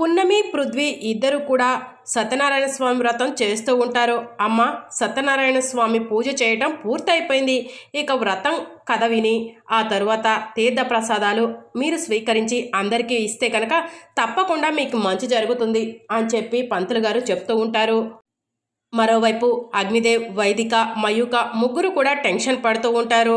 పున్నమి పృథ్వీ ఇద్దరు కూడా సత్యనారాయణ స్వామి వ్రతం చేస్తూ ఉంటారు. అమ్మ సత్యనారాయణ స్వామి పూజ చేయటం పూర్తయిపోయింది. ఇక వ్రతం కథ విని ఆ తరువాత తీర్థ ప్రసాదాలు మీరు స్వీకరించి అందరికీ ఇస్తే కనుక తప్పకుండా మీకు మంచి జరుగుతుంది అని చెప్పి పంతులు గారు చెప్తూ ఉంటారు. మరోవైపు అగ్నిదేవ్ వైదిక మయూక ముగ్గురు కూడా టెన్షన్ పడుతూ ఉంటారు.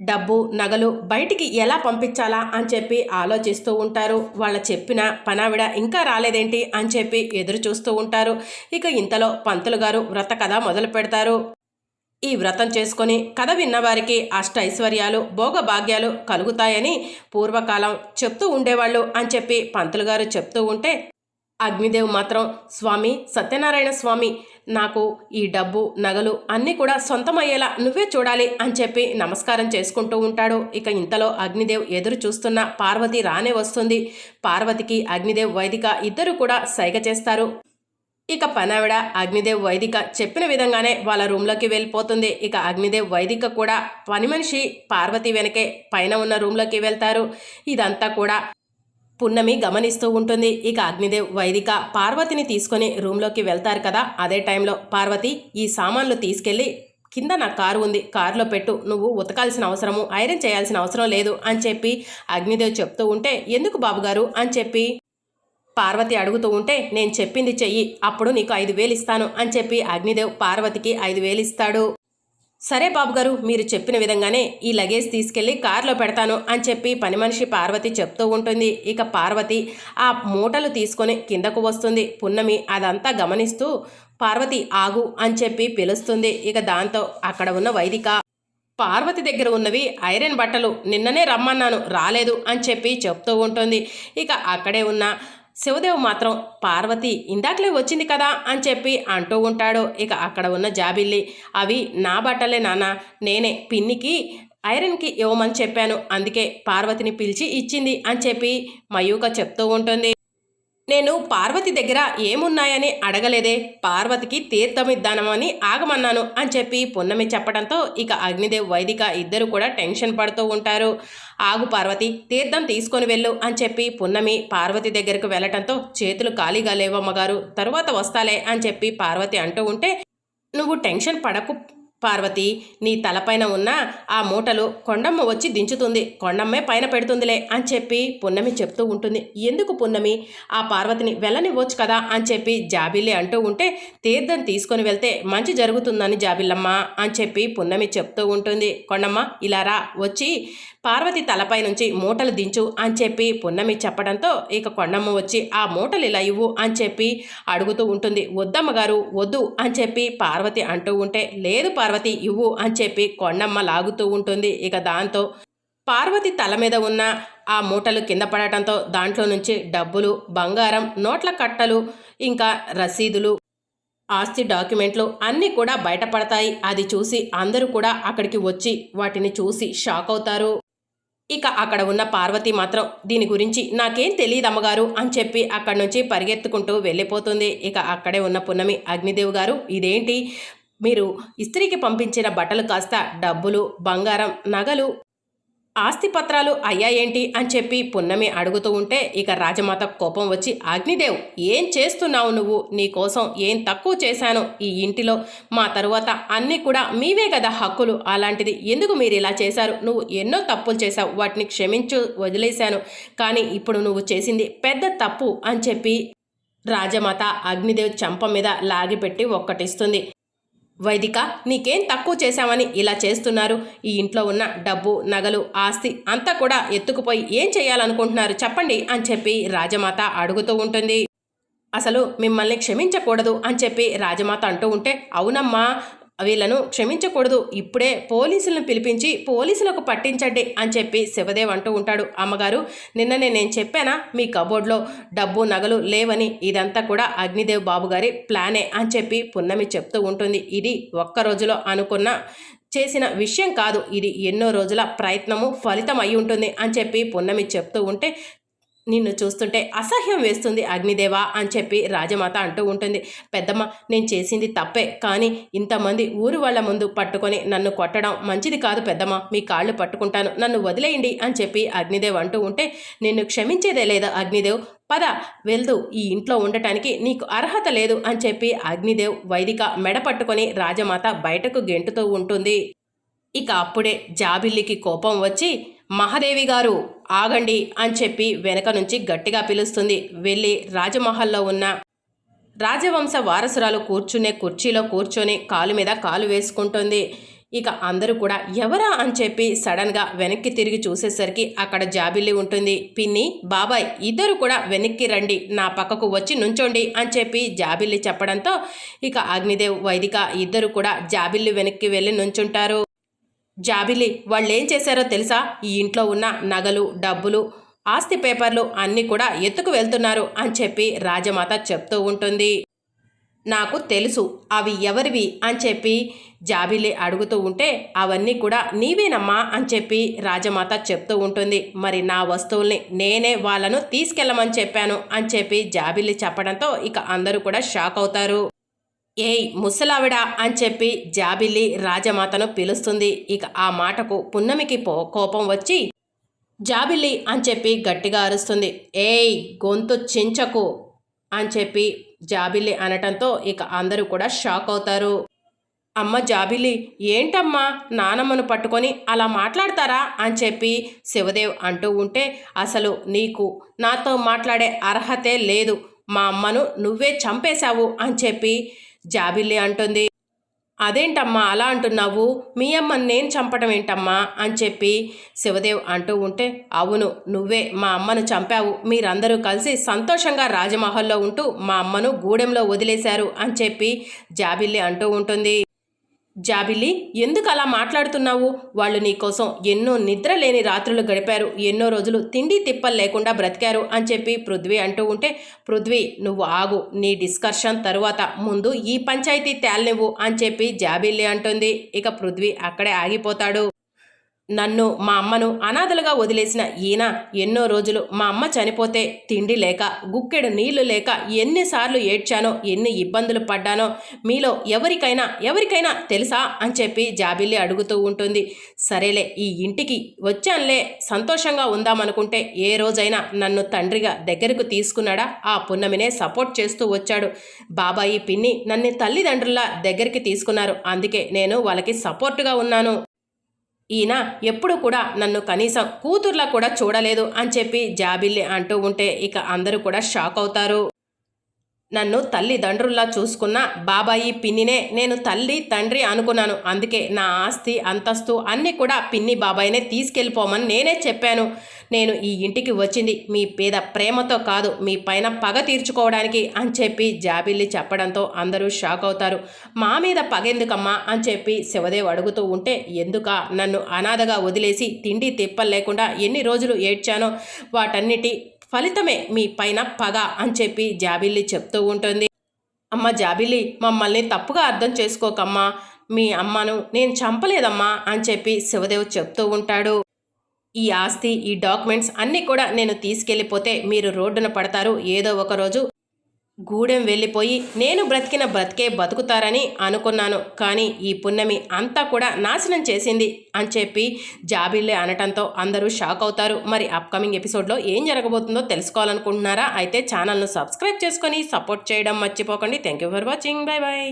డబ్బు నగలు బయటికి ఎలా పంపించాలా అని చెప్పి ఆలోచిస్తూ ఉంటారు. వాళ్ళ చెప్పిన పనావిడ ఇంకా రాలేదేంటి అని చెప్పి ఎదురు చూస్తూ ఉంటారు. ఇక ఇంతలో పంతులు గారు వ్రత కథ మొదలు పెడతారు. ఈ వ్రతం చేసుకొని కథ విన్నవారికి అష్ట ఐశ్వర్యాలు భోగభాగ్యాలు కలుగుతాయని పూర్వకాలం చెప్తూ ఉండేవాళ్ళు అని చెప్పి పంతులు గారు చెప్తూ ఉంటే అగ్నిదేవ్ మాత్రం స్వామి సత్యనారాయణ స్వామి నాకు ఈ డబ్బు నగలు అన్నీ కూడా సొంతమయ్యేలా నువ్వే చూడాలి అని చెప్పి నమస్కారం చేసుకుంటూ ఉంటాడు. ఇక ఇంతలో అగ్నిదేవ్ ఎదురు చూస్తున్న పార్వతి రానే వస్తుంది. పార్వతికి అగ్నిదేవ్ వైదిక ఇద్దరు కూడా సైగ చేస్తారు. ఇక పనావిడ అగ్నిదేవ్ వైదిక చెప్పిన విధంగానే వాళ్ళ రూమ్లోకి వెళ్ళిపోతుంది. ఇక అగ్నిదేవ్ వైదిక కూడా పని మనిషి పార్వతి వెనకే పైన ఉన్న రూమ్లోకి వెళ్తారు. ఇదంతా కూడా పున్నమి గమనిస్తూ ఉంటుంది. ఇక అగ్నిదేవ్ వైదిక పార్వతిని తీసుకొని రూమ్లోకి వెళ్తారు కదా. అదే టైంలో పార్వతి ఈ సామాన్లు తీసుకెళ్ళి కింద నా కారు ఉంది. కారులో పెట్టు. నువ్వు ఉతకాల్సిన అవసరము ఐరన్ చేయాల్సిన అవసరం లేదు అని చెప్పి అగ్నిదేవ్ చెప్తూ ఉంటే ఎందుకు బాబుగారు? అని చెప్పి పార్వతి అడుగుతూ ఉంటే నేను చెప్పింది చెయ్యి. అప్పుడు నీకు ఐదు వేలు ఇస్తాను అని చెప్పి అగ్నిదేవ్ పార్వతికి ఐదు వేలు ఇస్తాడు. సరే బాబుగారు మీరు చెప్పిన విధంగానే ఈ లగేజ్ తీసుకెళ్ళి కారులో పెడతాను అని చెప్పి పని మనిషి పార్వతి చెప్తూ ఉంటుంది. ఇక పార్వతి ఆ మూటలు తీసుకొని కిందకు వస్తుంది. పున్నమి అదంతా గమనిస్తూ పార్వతి ఆగు అని చెప్పి పిలుస్తుంది. ఇక దాంతో అక్కడ ఉన్న వైదిక పార్వతి దగ్గర ఉన్నవి ఐరన్ బట్టలు నిన్ననే రమ్మన్నాను రాలేదు అని చెప్పి చెప్తూ ఉంటుంది. ఇక అక్కడే ఉన్న శివదేవ్ మాత్రం పార్వతి ఇందాకలే వచ్చింది కదా అని చెప్పి అంటూ ఉంటాడు. ఇక అక్కడ ఉన్న జాబిల్లి అవి నా బట్టలే నాన్న నేనే పిన్నికి ఐరన్కి ఇవ్వమని చెప్పాను. అందుకే పార్వతిని పిలిచి ఇచ్చింది అని చెప్పి మయూక చెప్తూ ఉంటుంది. నేను పార్వతి దగ్గర ఏమున్నాయని అడగలేదే. పార్వతికి తీర్థం ఇద్దానమని ఆగమన్నాను అని చెప్పి పున్నమి చెప్పడంతో ఇక అగ్నిదేవ్ వైదిక ఇద్దరు కూడా టెన్షన్ పడుతూ ఉంటారు. ఆగు పార్వతి తీర్థం తీసుకొని వెళ్ళు అని చెప్పి పున్నమి పార్వతి దగ్గరకు వెళ్ళటంతో చేతులు ఖాళీగా లేవమ్మగారు. తరువాత వస్తాలే అని చెప్పి పార్వతి అంటూ ఉంటే నువ్వు టెన్షన్ పడకు పార్వతి నీ తలపైన ఉన్న ఆ మూటలు కొండమ్మ వచ్చి దించుతుంది. కొండమ్మే పైన పెడుతుందిలే అని చెప్పి పున్నమి చెప్తూ ఉంటుంది. ఎందుకు పున్నమి? ఆ పార్వతిని వెళ్ళనివ్వచ్చు కదా అని చెప్పి జాబిల్లి అంటూ ఉంటే తీర్థం తీసుకొని వెళ్తే మంచి జరుగుతుందని జాబిల్లమ్మ అని చెప్పి పున్నమి చెప్తూ ఉంటుంది. కొండమ్మ ఇలా రా వచ్చి పార్వతి తలపై నుంచి మూటలు దించు అని చెప్పి పున్నమి చెప్పడంతో ఇక కొండమ్మ వచ్చి ఆ మూటలు ఇలా ఇవ్వు అని చెప్పి అడుగుతూ ఉంటుంది. వద్దమ్మ గారు వద్దు అని చెప్పి పార్వతి అంటూ ఉంటే లేదు పార్వతి ఇవ్వు అని చెప్పి కొండమ్మ లాగుతూ ఉంటుంది. ఇక దాంతో పార్వతి తల మీద ఉన్న ఆ మూటలు కింద పడటంతో దాంట్లో నుంచి డబ్బులు బంగారం నోట్ల కట్టలు ఇంకా రసీదులు ఆస్తి డాక్యుమెంట్లు అన్నీ కూడా బయటపడతాయి. అది చూసి అందరూ కూడా అక్కడికి వచ్చి వాటిని చూసి షాక్ అవుతారు. ఇక అక్కడ ఉన్న పార్వతి మాత్రం దీని గురించి నాకేం తెలియదు అమ్మగారు అని చెప్పి అక్కడి నుంచి పరిగెత్తుకుంటూ వెళ్ళిపోతుంది. ఇక అక్కడే ఉన్న పున్నమి అగ్నిదేవ్ గారు ఇదేంటి? మీరు ఇస్త్రీకి పంపించిన బట్టలు కాస్త డబ్బులు బంగారం నగలు ఆస్తి పత్రాలు అయ్యాయేంటి అని చెప్పి పున్నమి అడుగుతూ ఉంటే ఇక రాజమాత కోపం వచ్చి అగ్నిదేవ్ ఏం చేస్తున్నావు నువ్వు? నీ కోసం ఏం తక్కువ చేశాను? ఈ ఇంటిలో మా తరువాత అన్నీ కూడా మీవే కదా హక్కులు. అలాంటిది ఎందుకు మీరు ఇలా చేశారు? నువ్వు ఎన్నో తప్పులు చేశావు. వాటిని క్షమించు వదిలేశాను. కానీ ఇప్పుడు నువ్వు చేసింది పెద్ద తప్పు అని చెప్పి రాజమాత అగ్నిదేవ్ చంప మీద లాగిపెట్టి ఒక్కటిస్తుంది. వైదిక నీకేం తక్కువ చేశామని ఇలా చేస్తున్నారు. ఈ ఇంట్లో ఉన్న డబ్బు నగలు ఆస్తి అంతా కూడా ఎత్తుకుపోయి ఏం చేయాలనుకుంటున్నారు చెప్పండి అని చెప్పి రాజమాత అడుగుతూ ఉంటుంది. అసలు మిమ్మల్ని క్షమించకూడదు అని చెప్పి రాజమాత అంటూ ఉంటే అవునమ్మా వీళ్ళను క్షమించకూడదు. ఇప్పుడే పోలీసులను పిలిపించి పోలీసులకు పట్టించండి అని చెప్పి శివదేవ్ అంటూ ఉంటాడు. అమ్మగారు నిన్ననే నేను చెప్పానా? మీ కబోర్డ్లో డబ్బు నగలు లేవని ఇదంతా కూడా అగ్నిదేవ్ బాబు గారి ప్లానే అని చెప్పి పున్నమి చెప్తూ ఉంటుంది. ఇది ఒక్క రోజులో అనుకున్న చేసిన విషయం కాదు. ఇది ఎన్నో రోజుల ప్రయత్నము ఫలితం అయి ఉంటుంది అని చెప్పి పున్నమి చెప్తూ ఉంటే నిన్ను చూస్తుంటే అసహ్యం వేస్తుంది అగ్నిదేవా అని చెప్పి రాజమాత అంటూ ఉంటుంది. పెద్దమ్మ నేను చేసింది తప్పే కానీ ఇంతమంది ఊరు వాళ్ళ ముందు పట్టుకొని నన్ను కొట్టడం మంచిది కాదు పెద్దమ్మ. మీ కాళ్ళు పట్టుకుంటాను నన్ను వదిలేయండి అని చెప్పి అగ్నిదేవ్ అంటూ ఉంటే నిన్ను క్షమించేదే లేదా అగ్నిదేవ్. పద వెళ్దు ఈ ఇంట్లో ఉండటానికి నీకు అర్హత లేదు అని చెప్పి అగ్నిదేవ్ వైదిక మెడ పట్టుకొని రాజమాత బయటకు గెంటుతూ ఉంటుంది. ఇక అప్పుడే జాబిల్లికి కోపం వచ్చి మహాదేవి గారు ఆగండి అని చెప్పి వెనక నుంచి గట్టిగా పిలుస్తుంది. వెళ్ళి రాజమహల్లో ఉన్న రాజవంశ వారసురాలు కూర్చునే కుర్చీలో కూర్చొని కాలు మీద కాలు వేసుకుంటుంది. ఇక అందరూ కూడా ఎవరా? అని చెప్పి సడన్గా వెనక్కి తిరిగి చూసేసరికి అక్కడ జాబిల్లి ఉంటుంది. పిన్ని బాబాయ్ ఇద్దరు కూడా వెనక్కి రండి నా పక్కకు వచ్చి నుంచోండి అని చెప్పి జాబిల్లి చెప్పడంతో ఇక అగ్నిదేవ్ వైదిక ఇద్దరు కూడా జాబిల్లి వెనక్కి వెళ్ళి నుంచుంటారు. జాబిలి వాళ్ళు ఏం చేశారో తెలుసా? ఈ ఇంట్లో ఉన్న నగలు డబ్బులు ఆస్తి పేపర్లు అన్నీ కూడా ఎత్తుకు వెళ్తున్నారు అని చెప్పి రాజమాత చెప్తూ ఉంటుంది. నాకు తెలుసు అవి ఎవరివి అని చెప్పి జాబిలి అడుగుతూ ఉంటే అవన్నీ కూడా నీవేనమ్మా అని చెప్పి రాజమాత చెప్తూ ఉంటుంది. మరి నా వస్తువుల్ని నేనే వాళ్ళను తీసుకెళ్ళమని చెప్పాను అని చెప్పి జాబిలి చెప్పడంతో ఇక అందరూ కూడా షాక్ అవుతారు. ఏయ్ ముసలావిడ అని చెప్పి జాబిల్లి రాజమాతను పిలుస్తుంది. ఇక ఆ మాటకు పున్నమికి పో కోపం వచ్చి జాబిల్లి అని చెప్పి గట్టిగా అరుస్తుంది. ఏయ్ గొంతు చించకు అని చెప్పి జాబిల్లి అనటంతో ఇక అందరూ కూడా షాక్ అవుతారు. అమ్మ జాబిలి ఏంటమ్మా నానమ్మను పట్టుకొని అలా మాట్లాడతారా అని చెప్పి శివదేవ్ అంటూ ఉంటే అసలు నీకు నాతో మాట్లాడే అర్హతే లేదు. మా అమ్మను నువ్వే చంపేశావు అని చెప్పి జాబిల్లి అంటుంది. అదేంటమ్మా అలా అంటున్నావు? మీ అమ్మని నేను చంపటం ఏంటమ్మా? అని చెప్పి శివదేవ్ అంటూ ఉంటే అవును నువ్వే మా అమ్మను చంపావు. మీరందరూ కలిసి సంతోషంగా రాజమహల్లో ఉంటూ మా అమ్మను గూడెంలో వదిలేశారు అని చెప్పి జాబిల్లి అంటూ ఉంటుంది. జాబిలి ఎందుకు అలా మాట్లాడుతున్నావు? వాళ్ళు నీకోసం ఎన్నో నిద్ర లేని రాత్రులు గడిపారు. ఎన్నో రోజులు తిండి తిప్పలు లేకుండా బ్రతికారు అని చెప్పి పృథ్వీ అంటూ ఉంటే పృథ్వీ నువ్వు ఆగు. నీ డిస్కషన్ తరువాత ముందు ఈ పంచాయతీ తేలనివ్వు అని చెప్పి జాబిల్లి అంటుంది. ఇక పృథ్వీ అక్కడే ఆగిపోతాడు. నన్ను మా అమ్మను అనాథలుగా వదిలేసిన ఈయన ఎన్నో రోజులు మా అమ్మ చనిపోతే తిండి లేక గుక్కెడు నీళ్ళు లేక ఎన్నిసార్లు ఏడ్చానో ఎన్ని ఇబ్బందులు పడ్డానో మీలో ఎవరికైనా ఎవరికైనా తెలుసా అని చెప్పి జాబిల్లి అడుగుతూ ఉంటుంది. సరేలే ఈ ఇంటికి వచ్చానులే సంతోషంగా ఉందామనుకుంటే ఏ రోజైనా నన్ను తండ్రిగా దగ్గరకు తీసుకున్నాడా? ఆ పున్నమినే సపోర్ట్ చేస్తూ వచ్చాడు. బాబాయి పిన్ని నన్ను తల్లిదండ్రుల దగ్గరికి తీసుకున్నారు. అందుకే నేను వాళ్ళకి సపోర్టుగా ఉన్నాను. ఈయన ఎప్పుడు కూడా నన్ను కనీసం కూతుర్లా కూడా చూడలేదు అని చెప్పి జాబిల్లి అంటూ ఉంటే ఇక అందరూ కూడా షాక్ అవుతారు. నన్ను తల్లిదండ్రుల్లా చూసుకున్న బాబాయి పిన్నినే నేను తల్లి తండ్రి అనుకున్నాను. అందుకే నా ఆస్తి అంతస్తు అన్నీ కూడా పిన్ని బాబాయినే తీసుకెళ్ళిపోమని నేనే చెప్పాను. నేను ఈ ఇంటికి వచ్చింది మీ పేద ప్రేమతో కాదు మీ పైన పగ తీర్చుకోవడానికి అని చెప్పి జాబిల్లి చెప్పడంతో అందరూ షాక్ అవుతారు. మా మీద పగెందుకమ్మా అని చెప్పి శివదేవ్ అడుగుతూ ఉంటే ఎందుక? నన్ను అనాథగా వదిలేసి తిండి తిప్పలు లేకుండా ఎన్ని రోజులు ఏడ్చానో? వాటన్నిటి ఫలితమే మీ పైన పగ అని చెప్పి జాబిల్లి చెప్తూ ఉంటుంది. అమ్మ జాబిల్లి మమ్మల్ని తప్పుగా అర్థం చేసుకోకమ్మా. మీ అమ్మను నేను చంపలేదమ్మా అని చెప్పి శివదేవ్ చెప్తూ ఉంటాడు. ఈ ఆస్తి ఈ డాక్యుమెంట్స్ అన్నీ కూడా నేను తీసుకెళ్ళిపోతే మీరు రోడ్డున పడతారు. ఏదో ఒక రోజు గూడెం వెళ్ళిపోయి నేను బ్రతికిన బ్రతికే బతుకుతారని అనుకున్నాను. కానీ ఈ పున్నమి అంతా కూడా నాశనం చేసింది అని చెప్పి జాబిల్లే అనటంతో అందరూ షాక్ అవుతారు. మరి అప్కమింగ్ ఎపిసోడ్లో ఏం జరగబోతుందో తెలుసుకోవాలనుకుంటున్నారా? అయితే ఛానల్ను సబ్స్క్రైబ్ చేసుకొని సపోర్ట్ చేయడం మర్చిపోకండి. Thank you for watching. Bye bye